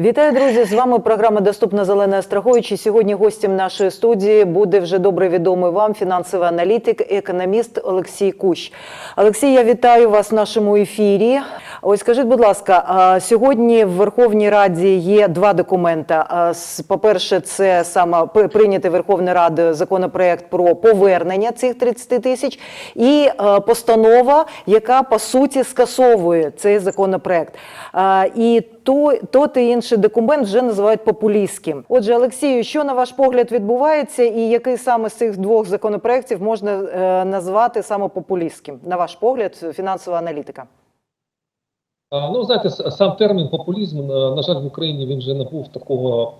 Вітаю, друзі! З вами програма Доступна Зелена Страхович. І Сьогодні гостем нашої студії буде вже добре відомий вам фінансовий аналітик, економіст Олексій Кущ. Олексій, я вітаю вас в нашому ефірі. Ось скажіть, будь ласка, сьогодні в Верховній Раді є два документи. По-перше, це саме прийнятий Верховною Радою законопроект про повернення цих 30 тисяч, і постанова, яка по суті скасовує цей законопроект. І то, тот і інший документ вже називають популістським. Отже, Олексію, що на ваш погляд відбувається, і який саме з цих двох законопроєктів можна е, назвати саме популістським, на ваш погляд, фінансова аналітика? Ну, знаєте, сам термін популізм, на, жаль, в Україні він вже набув такого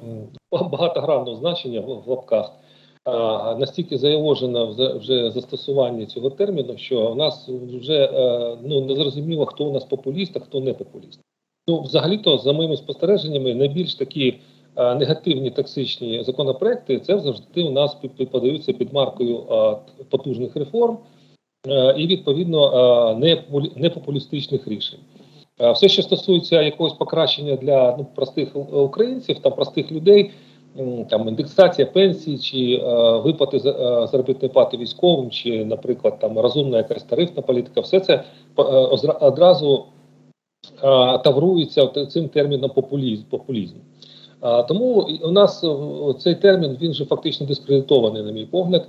багатогранного значення в, лапках. Настільки заявожено вже, застосування цього терміну, що у нас вже е, ну, не зрозуміло, хто у нас популіст, а хто не популіст. Ну, взагалі-то, за моїми спостереженнями, найбільш такі е, негативні токсичні законопроекти це завжди у нас подаються під маркою потужних реформ е, і відповідно не популі- непопулістичних рішень. Е, Все, що стосується якогось покращення для ну, простих е, українців, там простих людей, там індексація пенсій чи е, виплати е, заробітної плати військовим, чи, наприклад, там розумна якась тарифна політика, все це е, одразу е, таврується цим терміном популізм. популізм. А, тому у нас е, цей термін він вже фактично дискредитований, на мій погляд.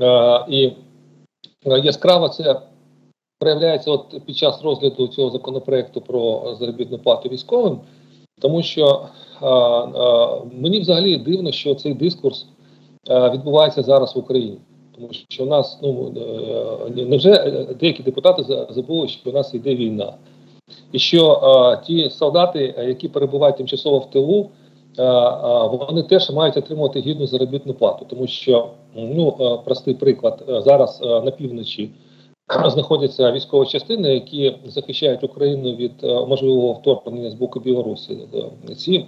Е, і е, яскраво це проявляється от під час розгляду цього законопроекту про заробітну плату військовим, тому що а, а, мені взагалі дивно, що цей дискурс а, відбувається зараз в Україні. Тому що у нас ну е, невже деякі депутати за- забули, що у нас йде війна, і що а, ті солдати, які перебувають тимчасово в тилу, а, а, вони теж мають отримувати гідну заробітну плату, тому що ну е, простий приклад е, зараз е, на півночі знаходяться військові частини, які захищають Україну від е, можливого вторгнення з боку Білорусі. Е, Ці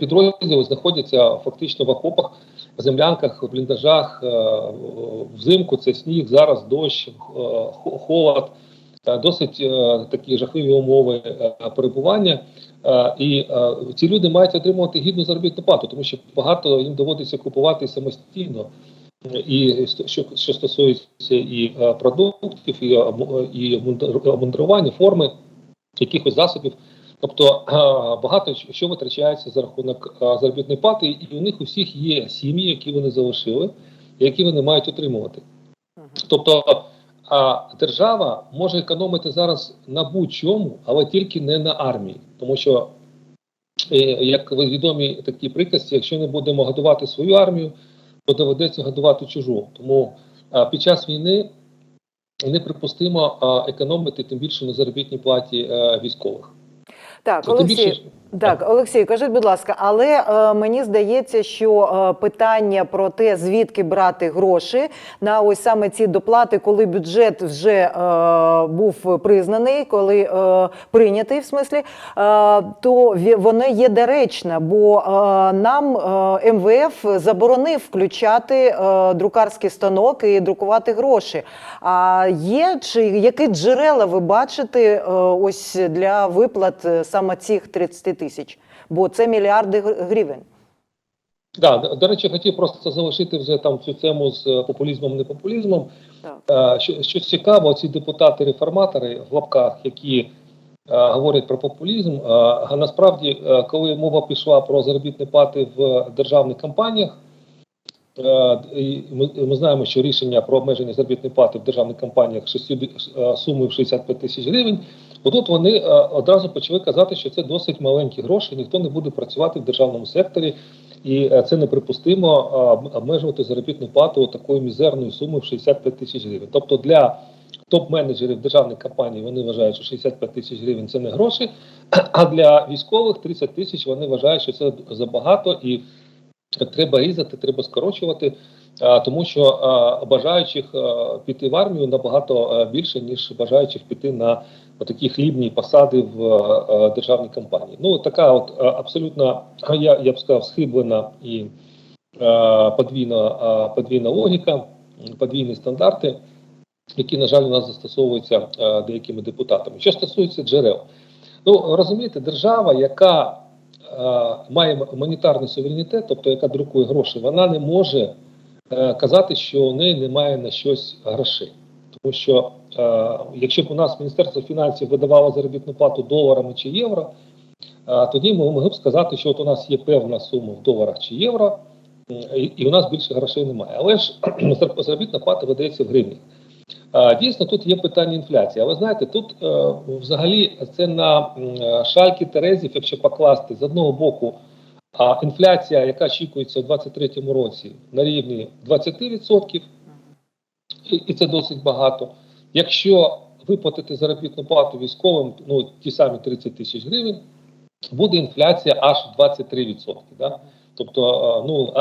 підрозділи знаходяться фактично в окопах, землянках, бліндажах, е, взимку це сніг, зараз дощ, холод. Досить такі жахливі умови перебування, і ці люди мають отримувати гідну заробітну плату, тому що багато їм доводиться купувати самостійно і що, що стосується і е, продуктів, і, е, і мундир- обмундирування, форми, якихось засобів. Тобто е, багато що витрачається за рахунок е, заробітної плати, і у них у всіх є сім'ї, які вони залишили, які вони мають отримувати. Тобто держава може економити зараз на будь-чому, але тільки не на армії, тому що е, як ви відомі такі приказці, якщо не будемо годувати свою армію, то доведеться годувати чужу. Тому а, під час війни неприпустимо а, економити тим більше на заробітній платі а, військових. Так, Олексій, Так, Олексій, кажіть, будь ласка, але е, мені здається, що е, питання про те, звідки брати гроші на ось саме ці доплати, коли бюджет вже е, був признаний, коли е, прийнятий, в смислі, е, то воно є доречне, бо е, нам е, МВФ заборонив включати е, друкарський станок і друкувати гроші. А є чи які джерела ви бачите е, ось для виплат е, саме цих 30 тисяч? Бо це мільярди гривень. Да, до, речі, хотів просто залишити вже там цю тему з е, популізмом, не популізмом. Так. Е, Що, що цікаво, ці депутати-реформатори в лапках, які е, говорять про популізм, а насправді, е, коли мова пішла про заробітні плати в державних компаніях, і ми, ми знаємо, що рішення про обмеження заробітної плати в державних компаніях сумою в 65 тисяч гривень. Отут вони е, одразу почали казати, що це досить маленькі гроші, ніхто не буде працювати в державному секторі, і е, це неприпустимо е, обмежувати заробітну плату такою мізерною сумою в 65 тисяч гривень. Тобто для топ-менеджерів державних компаній вони вважають, що 65 тисяч гривень це не гроші, а для військових 30 тисяч вони вважають, що це забагато і треба різати, треба скорочувати, тому що бажаючих піти в армію набагато більше, ніж бажаючих піти на такі хлібні посади в державній компанії. Ну така от абсолютно, я, я б сказав, схиблена і подвійна, подвійна логіка, подвійні стандарти, які, на жаль, у нас застосовуються деякими депутатами. Що стосується джерел, ну розумієте, держава, яка має монетарний суверенітет, тобто яка друкує гроші, вона не може казати, що у неї немає на щось грошей. Тому що е, якщо б у нас Міністерство фінансів видавало заробітну плату доларами чи євро, е, тоді ми могли б сказати, що от у нас є певна сума в доларах чи євро, і, у нас більше грошей немає. Але ж заробітна плата видається в гривні. Е, Дійсно, тут є питання інфляції. Але знаєте, тут е, взагалі це на е, шальки Терезів, якщо покласти з одного боку, а інфляція, яка очікується у 2023 році, на рівні 20%, і, це досить багато. Якщо виплатити заробітну плату військовим, ну ті самі 30 тисяч гривень, буде інфляція аж 23%. Да? Тобто, е, ну,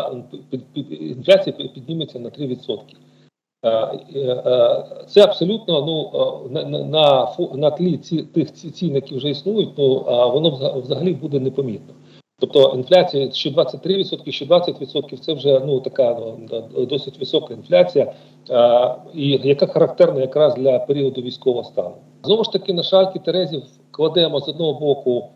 інфляція підніметься на 3%. Е, е, Це абсолютно ну, на, на, на, тлі ці, тих ці- цін, які вже існують, ну, воно взагалі буде непомітно. Тобто інфляція що 23%, що 20% це вже ну, така ну, досить висока інфляція, і яка характерна якраз для періоду військового стану. Знову ж таки, на шальки Терезів кладемо з одного боку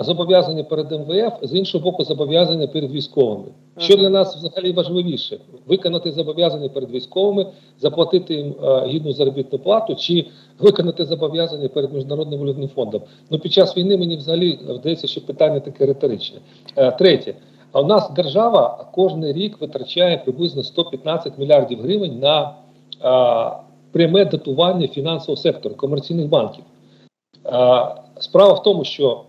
зобов'язання перед МВФ, з іншого боку, зобов'язання перед військовими. Що для нас взагалі важливіше? Виконати зобов'язання перед військовими, заплатити їм е, гідну заробітну плату, чи виконати зобов'язання перед міжнародним валютним фондом. Ну під час війни мені взагалі здається, що питання таке риторичне. Е, Третє. А у нас держава кожен рік витрачає приблизно 115 мільярдів гривень на е, пряме датування фінансового сектору комерційних банків. Е, Справа в тому, що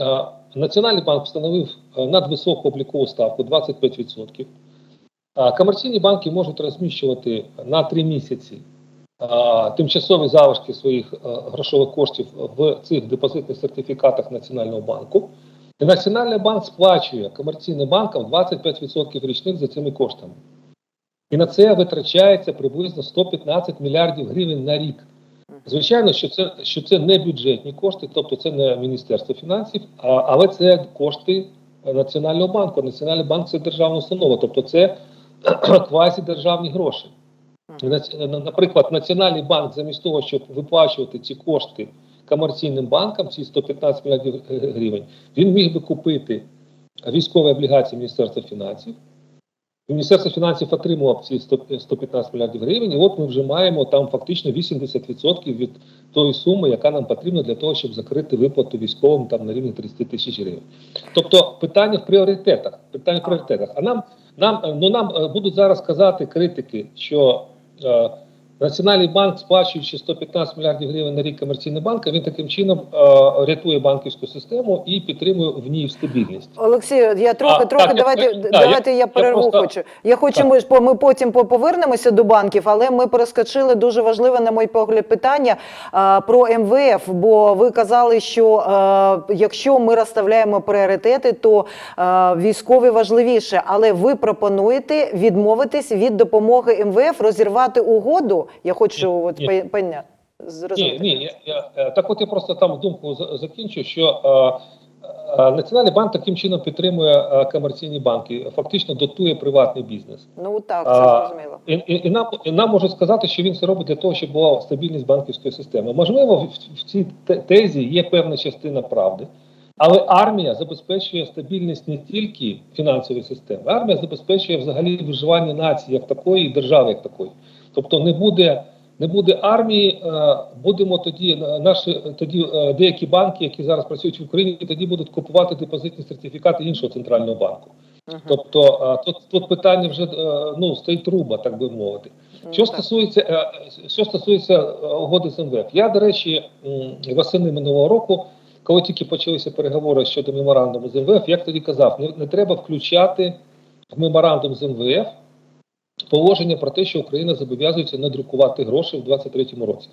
е, Національний банк встановив е, надвисоку облікову ставку 25%. Комерційні банки можуть розміщувати на 3 місяці тимчасові залишки своїх е, грошових коштів в цих депозитних сертифікатах Національного банку. І Національний банк сплачує комерційним банкам 25% річних за цими коштами. І на це витрачається приблизно 115 мільярдів гривень на рік. Звичайно, що це, що це не бюджетні кошти, тобто це не Міністерство фінансів, а, але це кошти Національного банку. Національний банк це державна установа, тобто це квазі державні гроші. На- Наприклад, Національний банк, замість того, щоб виплачувати ці кошти комерційним банкам, ці 115 мільярдів гривень, він міг би купити військові облігації Міністерства фінансів. Міністерство фінансів отримував ці 100 115 мільярдів гривень, і от ми вже маємо там фактично 80% від тої суми, яка нам потрібна для того, щоб закрити виплату військовим там на рівні 30 тисяч гривень. Тобто питання в пріоритетах. Питання в пріоритетах. А нам нам ну нам е, будуть зараз казати критики, що е, Національний банк, сплачуючи 115 мільярдів гривень на рік комерційним банкам, він таким чином е, рятує банківську систему і підтримує в ній стабільність. Олексію, я трохи, А, трохи так, давайте, я- давайте я, я перерву просто- хочу. Я хочу, Так. ми ж ми потім по- повернемося до банків, але ми перескочили дуже важливе, на мій погляд, питання а, про МВФ. Бо ви казали, що а, якщо ми розставляємо пріоритети, то а, військові важливіше. Але ви пропонуєте відмовитись від допомоги МВФ, розірвати угоду. Я хочу от ні. пе- пеня Ні, зрозуміти. ні, я, я, е, так от я просто там думку за- закінчу, що е, е, Національний банк таким чином підтримує комерційні банки, фактично дотує приватний бізнес. Ну так, це А, зрозуміло. І, і, і, нам, і нам можуть сказати, що він це робить для того, щоб була стабільність банківської системи. Можливо, в, в цій те- тезі є певна частина правди, але армія забезпечує стабільність не тільки фінансової системи, армія забезпечує взагалі виживання нації як такої і держави як такої. Тобто не буде. Не буде армії, е, будемо тоді е, наші тоді е, деякі банки, які зараз працюють в Україні, тоді будуть купувати депозитні сертифікати іншого центрального банку. Мгм. Тобто тут, тут питання вже ну стоїть труба, так би мовити. Що Ну, так. стосується що стосується угоди з МВФ, я до речі, восени минулого року, коли тільки почалися переговори щодо меморандуму з МВФ, як тоді казав, не, не треба включати в меморандум з МВФ положення про те, що Україна зобов'язується надрукувати гроші в 2023 році.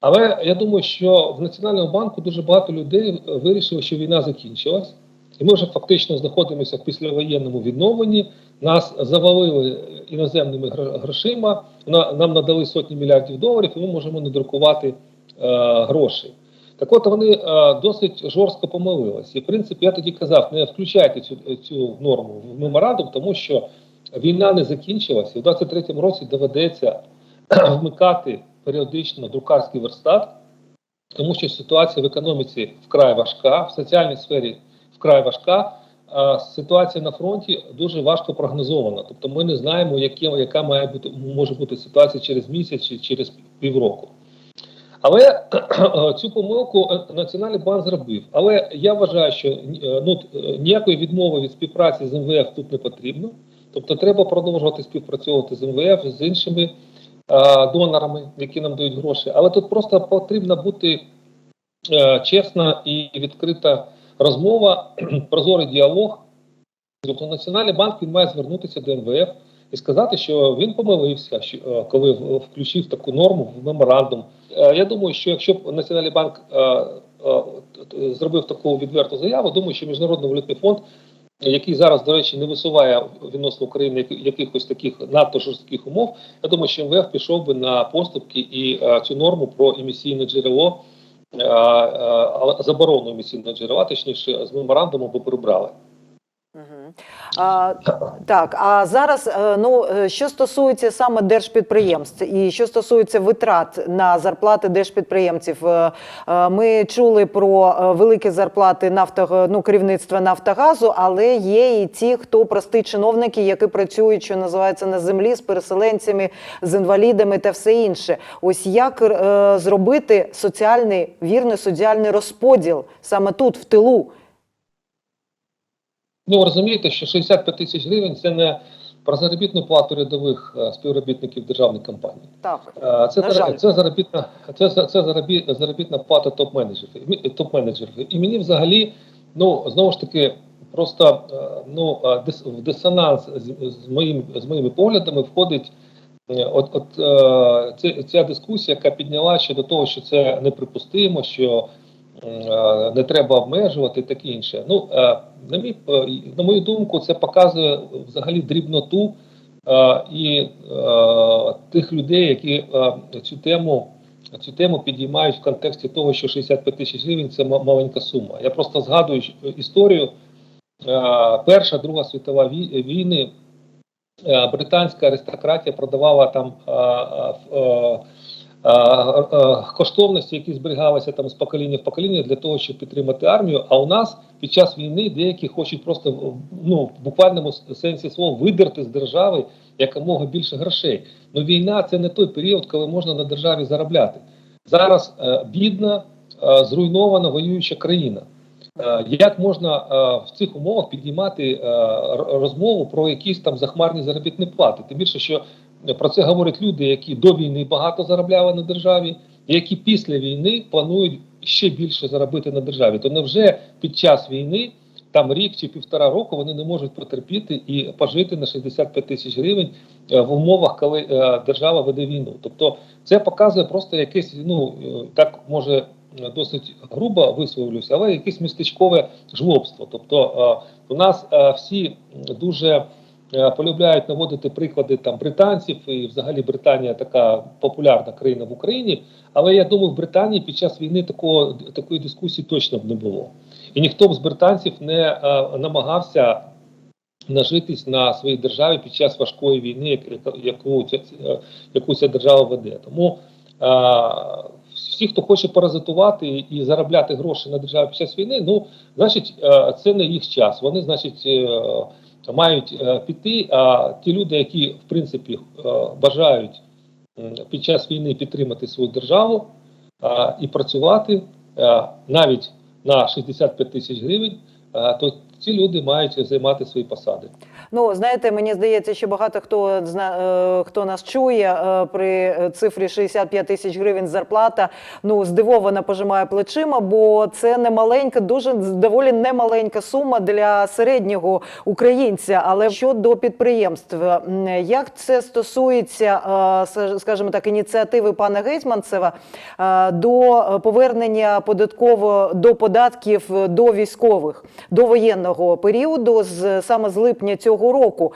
Але я думаю, що в Національному банку дуже багато людей вирішили, що війна закінчилась, і ми вже фактично знаходимося в післявоєнному відновленні. Нас завалили іноземними грошима, на- нам надали сотні мільярдів доларів, і ми можемо надрукувати е, гроші. Так от вони е, досить жорстко помилились. І в принципі, я тоді казав, не включайте цю, цю норму в меморандум, тому що війна не закінчилась, і в 23-му році доведеться вмикати періодично друкарський верстат, тому що ситуація в економіці вкрай важка, в соціальній сфері вкрай важка. А ситуація на фронті дуже важко прогнозована. Тобто ми не знаємо, які, яка має бути може бути ситуація через місяць чи через півроку. Але цю помилку Національний банк зробив. Але я вважаю, що е, ну, е, ніякої відмови від співпраці з МВФ тут не потрібно. Тобто треба продовжувати співпрацьовувати з МВФ, з іншими е, донорами, які нам дають гроші. Але тут просто потрібно бути е, чесна і відкрита розмова, прозорий діалог. Тобто Національний банк він має звернутися до МВФ і сказати, що він помилився, що е, коли включив таку норму в меморандум. Е, Я думаю, що якщо б Національний банк е, е, зробив таку відверту заяву, думаю, що Міжнародний валютний фонд, який зараз, до речі, не висуває відносно України якихось таких надто жорстких умов, я думаю, що МВФ пішов би на поступки і а, цю норму про емісійне джерело, а, а, заборону емісійного джерела, точніше, з меморандуму би прибрали. А, так, а зараз е, ну е, що стосується саме держпідприємств і що стосується витрат на зарплати держпідприємців, е, ми чули про великі зарплати нафто, ну, керівництва Нафтогазу, але є і ті, хто прості чиновники, які працюють, що називається на землі з переселенцями, з інвалідами та все інше. Ось як е, зробити соціальний вірний соціальний розподіл саме тут, в тилу. Ну, ви розумієте, що 65 тисяч гривень це не про заробітну плату рядових е, співробітників державних компаній. Так. Е, Це, жаль. це заробітна, це, це заробі- заробітна плата топ-менеджерів. Топ-менеджерів. І мені взагалі, ну знову ж таки, просто е, ну в дисонанс з, моїм з моїми поглядами входить. От, от ця, ця дискусія, яка підняла щодо того, що це неприпустимо, що не треба обмежувати, таке інше. Ну е, на мій е, на мою думку, це показує взагалі дрібноту е, і е, тих людей, які е, цю тему. Цю тему підіймають в контексті того, що 65 тисяч гривень це маленька сума. Я просто згадую історію. Е, Перша, Друга світова війни е, британська аристократія продавала там е, е, е, е, е, коштовності, які зберігалися там з покоління в покоління для того, щоб підтримати армію. А у нас під час війни деякі хочуть просто ну в буквальному сенсі слова видерти з держави якомога більше грошей. Ну війна це не той період, коли можна на державі заробляти. Зараз е, бідна, е, зруйнована воююча країна. Е, Як можна е, в цих умовах підіймати е, розмову про якісь там захмарні заробітні плати? Тим більше, що про це говорять люди, які до війни багато заробляли на державі, які після війни планують ще більше заробити на державі. То невже під час війни, там рік чи півтора року, вони не можуть потерпіти і пожити на 65 тисяч гривень е, в умовах, коли е, держава веде війну? Тобто, це показує просто якесь, ну е, так може досить грубо висловлюся, але якесь містечкове жлобство. Тобто у нас всі дуже полюбляють наводити приклади там британців, і взагалі Британія така популярна країна в Україні. Але я думаю, в Британії під час війни такого такої дискусії точно б не було. І ніхто б з британців не е, намагався нажитись на своїй державі під час важкої війни, яку ця, е, яку ця держава веде. Тому е, всі, хто хоче паразитувати і заробляти гроші на державі під час війни, ну значить, е, це не їх час. Вони, значить, е, мають е, піти. А ті люди, які в принципі е, бажають під час війни підтримати свою державу і працювати е, навіть на 65 тисяч гривень, то ці люди мають займати свої посади. Ну, знаєте, мені здається, що багато хто зна, е, хто нас чує е, при цифрі 65 тисяч гривень зарплата, ну здивовано пожимає плечима, бо це не маленька, дуже доволі немаленька сума для середнього українця. Але щодо підприємств, як це стосується, е, скажімо так, ініціативи пана Гетьманцева до повернення податково до податків до військових до воєнного періоду, з саме з липня цього року.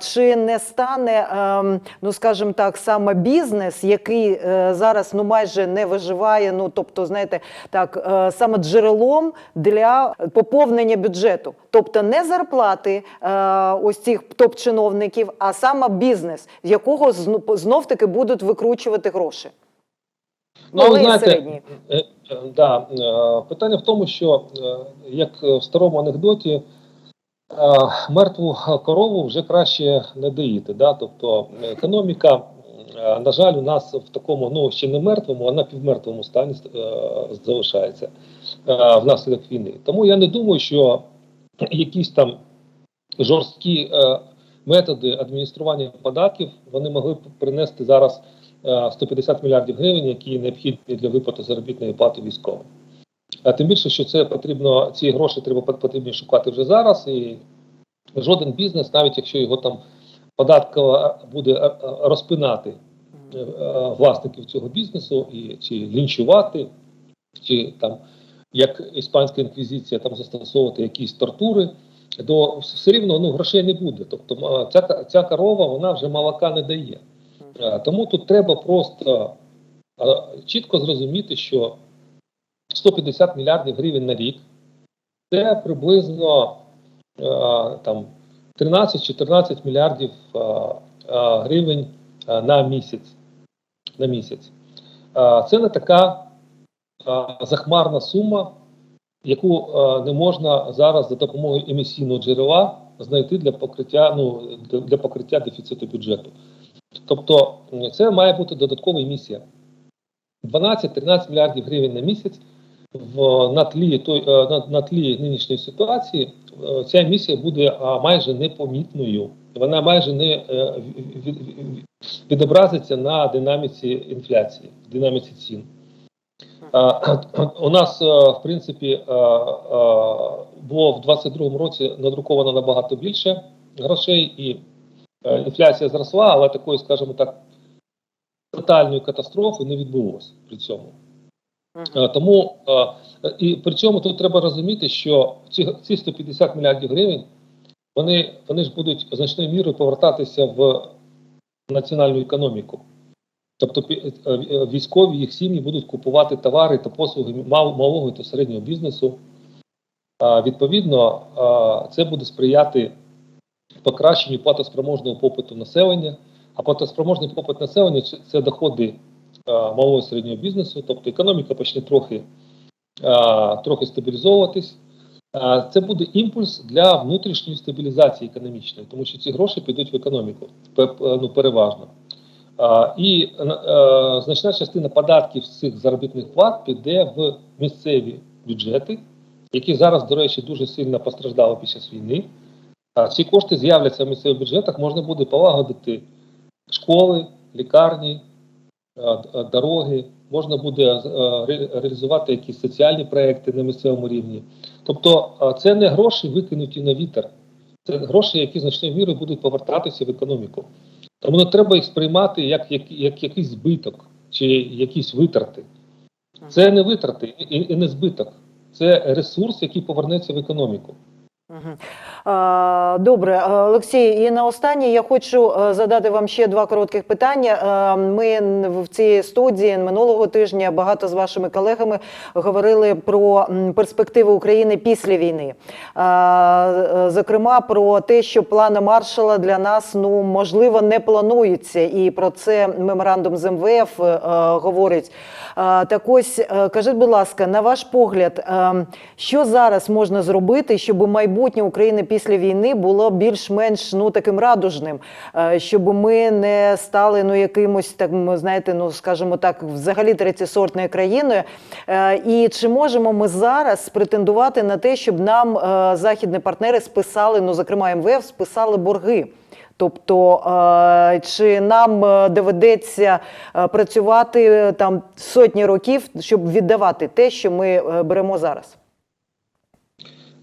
Чи не стане, ем, ну скажімо так, саме бізнес, який е, зараз ну майже не виживає? Ну тобто, знаєте, так е, саме джерелом для поповнення бюджету, тобто не зарплати е, ось цих топ-чиновників, а саме бізнес, з якого знов таки будуть викручувати гроші. Ну, ви знаєте. Е, е, Да, е, питання в тому, що е, як в старому анекдоті, мертву корову вже краще не доїти. Да? Тобто економіка, на жаль, у нас в такому, ну ще не мертвому, а на півмертвому стані залишається внаслідок війни. Тому я не думаю, що якісь там жорсткі методи адміністрування податків вони могли б принести зараз 150 мільярдів гривень, які необхідні для виплати заробітної плати військовим. А тим більше, що це потрібно, ці гроші треба потрібно шукати вже зараз, і жоден бізнес, навіть якщо його там податково буде е, е, розпинати е, е, власників цього бізнесу і чи лінчувати, чи там як іспанська інквізиція там застосовувати якісь тортури, то все рівно ну, грошей не буде. Тобто ця, ця корова вона вже молока не дає. Е, Тому тут треба просто е, чітко зрозуміти, що 150 мільярдів гривень на рік це приблизно е, там 13-14 мільярдів гривень на місяць. На місяць. Це не така захмарна сума, яку не можна зараз за допомогою емісійного джерела знайти для покриття, ну, для покриття дефіциту бюджету. Тобто це має бути додаткова емісія. 12-13 мільярдів гривень на місяць в на тлі той е, на, на тлі нинішньої ситуації е, ця емісія буде майже непомітною. Вона майже не е, від- від- від- відобразиться на динаміці інфляції, динаміці цін. У нас, в принципі, було в 2022 році надруковано набагато більше грошей, і інфляція зросла, але такої, скажімо так, тотальної катастрофи не відбулося при цьому. Е, Тому е, і при цьому тут треба розуміти, що ці, ці 150 мільярдів гривень вони, вони ж будуть значною мірою повертатися в національну економіку. Тобто е, е, військові їх сім'ї будуть купувати товари та послуги мал- малого та середнього бізнесу. Відповідно, це буде сприяти покращенню платоспроможного попиту населення. А платоспроможний попит населення це- доходи малого і середнього бізнесу, тобто економіка почне трохи, трохи стабілізовуватись. Це буде імпульс для внутрішньої стабілізації економічної, тому що ці гроші підуть в економіку ну, переважно. І е, е, значна частина податків з цих заробітних плат піде в місцеві бюджети, які зараз, до речі, дуже сильно постраждали під час війни. А ці кошти з'являться в місцевих бюджетах, можна буде полагодити школи, лікарні, дороги, можна буде реалізувати якісь соціальні проекти на місцевому рівні. Тобто це не гроші викинуті на вітер, це гроші, які значною мірою будуть повертатися в економіку. Тому не треба їх сприймати як, як, як якийсь збиток чи якісь витрати. Це не витрати і, і не збиток, це ресурс, який повернеться в економіку. Добре, Олексій, і на останнє я хочу е, задати вам ще два коротких питання. Е, Ми в цій студії минулого тижня багато з вашими колегами говорили про перспективи України після війни. Е, Зокрема, про те, що плани Маршала для нас ну можливо не плануються, і про це меморандум з МВФ говорить. Так ось, кажіть, будь ласка, на ваш погляд, е, що зараз можна зробити, щоб майбутнє України після війни було більш-менш ну таким радужним, е, щоб ми не стали ну якимось так, знаєте, ну скажімо так, взагалі третєсортною країною? Е, І чи можемо ми зараз претендувати на те, щоб нам е, західні партнери списали, ну зокрема МВФ, списали борги? Тобто, чи нам доведеться працювати там сотні років, щоб віддавати те, що ми беремо зараз?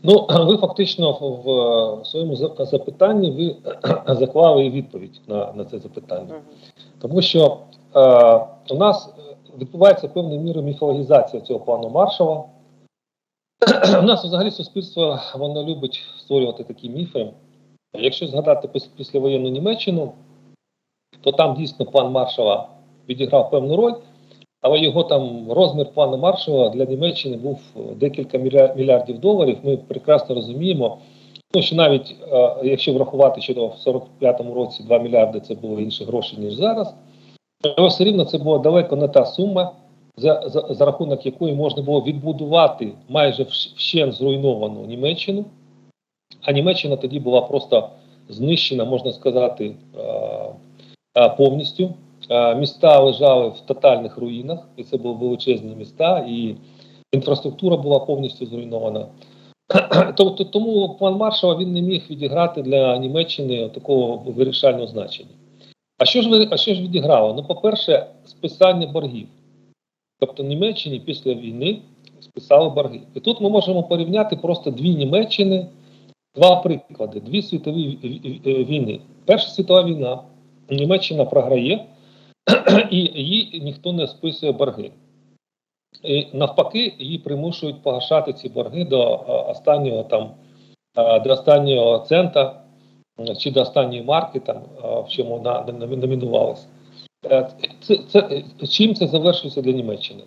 Ну, ви фактично в, своєму запитанні ви заклали і відповідь на, на це запитання. Тому що е, у нас відбувається певною мірою міфологізація цього плану Маршала. У нас взагалі суспільство воно любить створювати такі міфи. Якщо згадати післявоєнну Німеччину, то там дійсно план Маршала відіграв певну роль, але його там розмір плану Маршала для Німеччини був декілька мільярдів доларів. Ми прекрасно розуміємо, ну, що навіть е, якщо врахувати, що в 45-му році 2 мільярди це було інші гроші, ніж зараз, але все рівно це була далеко не та сума, за, за, за рахунок якої можна було відбудувати майже вщ- вщент зруйновану Німеччину. А Німеччина тоді була просто знищена, можна сказати, е, е, повністю. Е, Міста лежали в тотальних руїнах, і це були величезні міста, і інфраструктура була повністю зруйнована. Тобто, тому план Маршала він не міг відіграти для Німеччини такого вирішального значення. А що ж а що ж відіграло? Ну, по-перше, списання боргів. Тобто Німеччині після війни списали борги. І тут ми можемо порівняти просто дві Німеччини, два приклади, дві світові ві- ві- війни. Перша світова війна, Німеччина програє, і їй ніхто не списує борги. І навпаки, її примушують погашати ці борги до е, останнього там, е, до останнього цента чи до останньої марки, там, е, в чому вона номі- номінувалась. Е, Це, це, чим це завершується для Німеччини?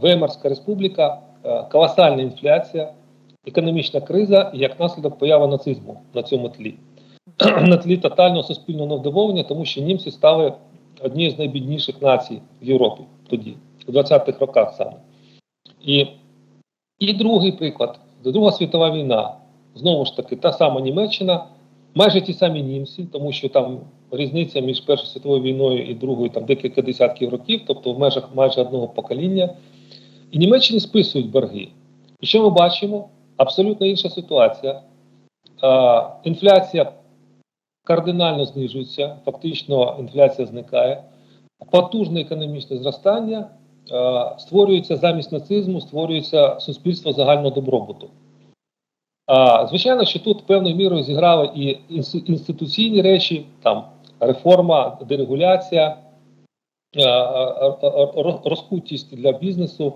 Веймарська республіка, колосальна інфляція, економічна криза і як наслідок поява нацизму на цьому тлі. на тлі тотального суспільного невдоволення, тому що німці стали однією з найбідніших націй в Європі тоді, у 20-х роках саме. І, і другий приклад: Друга світова війна. Знову ж таки, та сама Німеччина, майже ті самі німці, тому що там різниця між Першою світовою війною і другою там декілька десятків років, тобто в межах майже одного покоління. І Німеччині списують борги. І що ми бачимо? Абсолютно інша ситуація. Інфляція кардинально знижується, фактично інфляція зникає. Потужне економічне зростання е, створюється замість нацизму, створюється суспільство загального добробуту. А, звичайно, що тут певною мірою зіграли і інституційні речі, там реформа, дерегуляція, е, е, е, розкутість для бізнесу,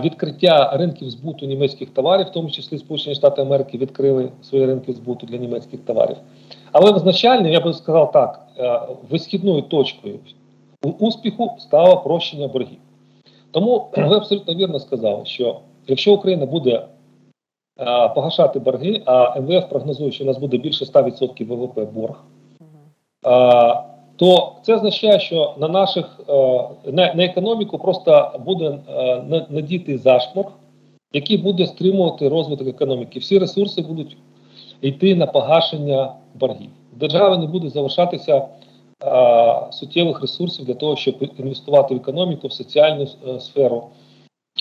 відкриття ринків збуту німецьких товарів, в тому числі Сполучені Штати Америки відкрили свої ринки збуту для німецьких товарів. Але визначальним, я би сказав так, е, висхідною точкою успіху стало прощення боргів. Тому ви абсолютно вірно сказали, що якщо Україна буде е, погашати борги, а МВФ прогнозує, що у нас буде більше 100% ВВП борг, е, то це означає, що на наших е, на, економіку просто буде е, на- надітий зашморг, який буде стримувати розвиток економіки. Всі ресурси будуть йти на погашення боргів. В держави не буде залишатися е, суттєвих ресурсів для того, щоб інвестувати в економіку, в соціальну сферу.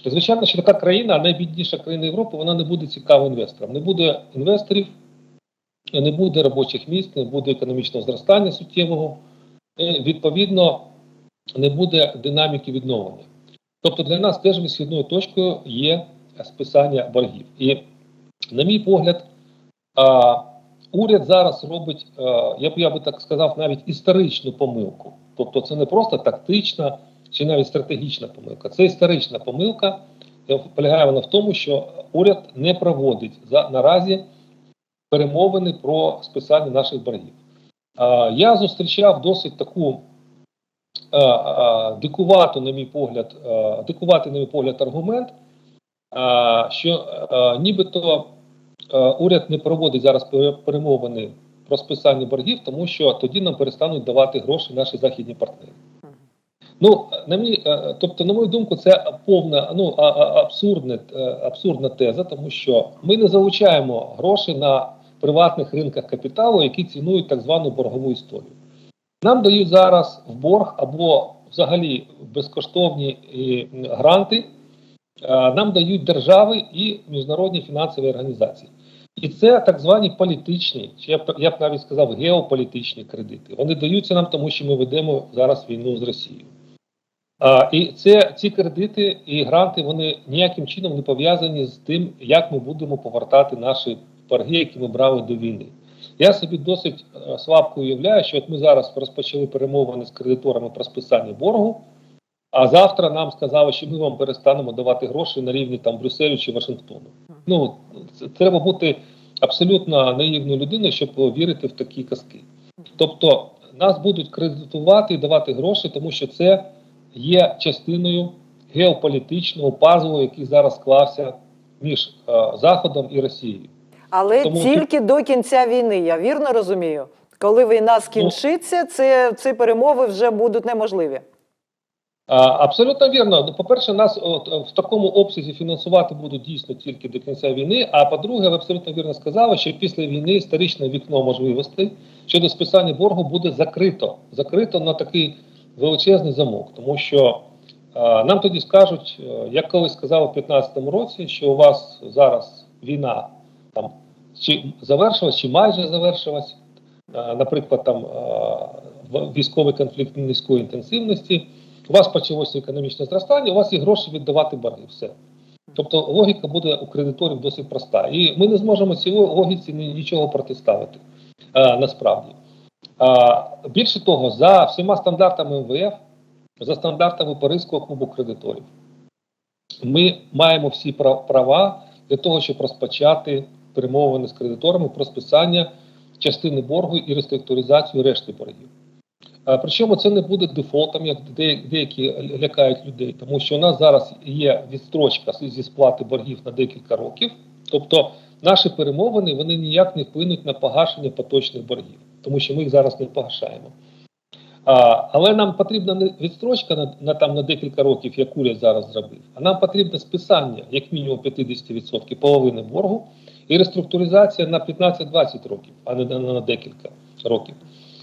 Звичайно, що така країна, найбідніша країна Європи, вона не буде цікава інвесторам. Не буде інвесторів, не буде робочих місць, не буде економічного зростання суттєвого, відповідно, не буде динаміки відновлення. Тобто для нас теж висхідною точкою є списання боргів. І, на мій погляд, а, уряд зараз робить, а, я б я би так сказав, навіть історичну помилку. Тобто, це не просто тактична чи навіть стратегічна помилка, це історична помилка. Полягає вона в тому, що уряд не проводить за наразі перемовини про списання наших боргів. Я зустрічав досить таку дикувату, на мій погляд, а, дикуватий, на мій погляд, аргумент, що нібито уряд не проводить зараз перемовини про списання боргів, тому що тоді нам перестануть давати гроші наші західні партнери. Ну, на мій, тобто, на мою думку, це повна ну, а- а- абсурдне, е, абсурдна теза, тому що ми не залучаємо гроші на приватних ринках капіталу, які цінують так звану боргову історію. Нам дають зараз в борг або взагалі безкоштовні е, гранти, е, нам дають держави і міжнародні фінансові організації. І це так звані політичні, чи я б я б навіть сказав геополітичні кредити. Вони даються нам, тому що ми ведемо зараз війну з Росією. А, і це ці кредити і гранти вони ніяким чином не пов'язані з тим, як ми будемо повертати наші борги, які ми брали до війни. Я собі досить е, слабко уявляю, що от ми зараз розпочали перемовини з кредиторами про списання боргу, а завтра нам сказали, що ми вам перестанемо давати гроші на рівні там Брюсселю чи Вашингтону. Ну це, треба бути абсолютно наївною людиною, щоб вірити в такі казки. Тобто нас будуть кредитувати і давати гроші, тому що це є частиною геополітичного пазлу, який зараз склався між е, Заходом і Росією. Але Тому тільки до кінця війни, я вірно розумію. Коли війна скінчиться, це ці перемови вже будуть неможливі. Абсолютно вірно. Ну, По-перше, нас от, в такому обсязі фінансувати будуть дійсно тільки до кінця війни. А по-друге, ви абсолютно вірно сказали, що після війни історичне вікно можливостей щодо списання боргу буде закрито. Закрито на такий величезний замок, тому що е, нам тоді скажуть, е, як колись сказали в 2015 році, що у вас зараз війна там чи завершилась, чи майже завершилась. Наприклад, там військовий конфлікт низької інтенсивності. У вас почалося економічне зростання, у вас є гроші віддавати борги. Все. Тобто логіка буде у кредиторів досить проста. І ми не зможемо цій логіці нічого протиставити насправді. Більше того, за всіма стандартами МВФ, за стандартами Паризького клубу кредиторів, ми маємо всі права для того, щоб розпочати перемовини з кредиторами про списання частини боргу і реструктуризацію решти боргів. Причому це не буде дефолтом, як деякі лякають людей, тому що у нас зараз є відстрочка зі сплати боргів на декілька років. Тобто наші перемовини вони ніяк не вплинуть на погашення поточних боргів, тому що ми їх зараз не погашаємо. А, але нам потрібна не відстрочка на, на там на декілька років, як уряд зараз зробив, а нам потрібне списання як мінімум 50% половини боргу і реструктуризація на 15-20 років, а не на, декілька років.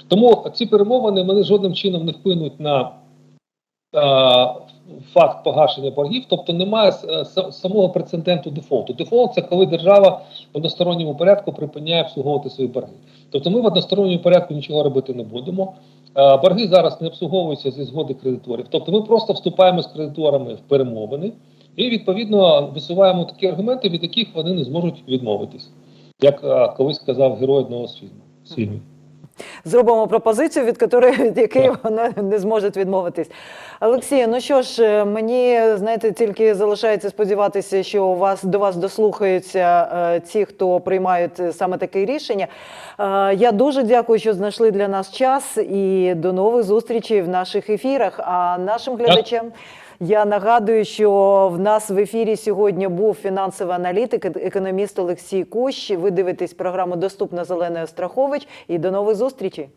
Тому ці перемовини вони жодним чином не вплинуть на а, факт погашення боргів, тобто немає с- самого прецеденту дефолту. Дефолт це коли держава в односторонньому порядку припиняє обслуговувати свої борги. Тобто ми в односторонньому порядку нічого робити не будемо. А, Борги зараз не обслуговуються зі згоди кредиторів. Тобто ми просто вступаємо з кредиторами в перемовини і відповідно висуваємо такі аргументи, від яких вони не зможуть відмовитись, як колись сказав герой одного з фільмів. Зробимо пропозицію, від якої від якої вона не зможе відмовитись. Олексію, ну що ж, е, мені знаєте, тільки залишається сподіватися, що у вас до вас дослухаються е, ті, хто приймають е, саме таке рішення. Е, я дуже дякую, що знайшли для нас час, і до нових зустрічей в наших ефірах. А нашим глядачам. Я нагадую, що в нас в ефірі сьогодні був фінансовий аналітик, економіст Олексій Кущ. Ви дивитесь програму Доступна Зеленою Страхович. І до нових зустрічей.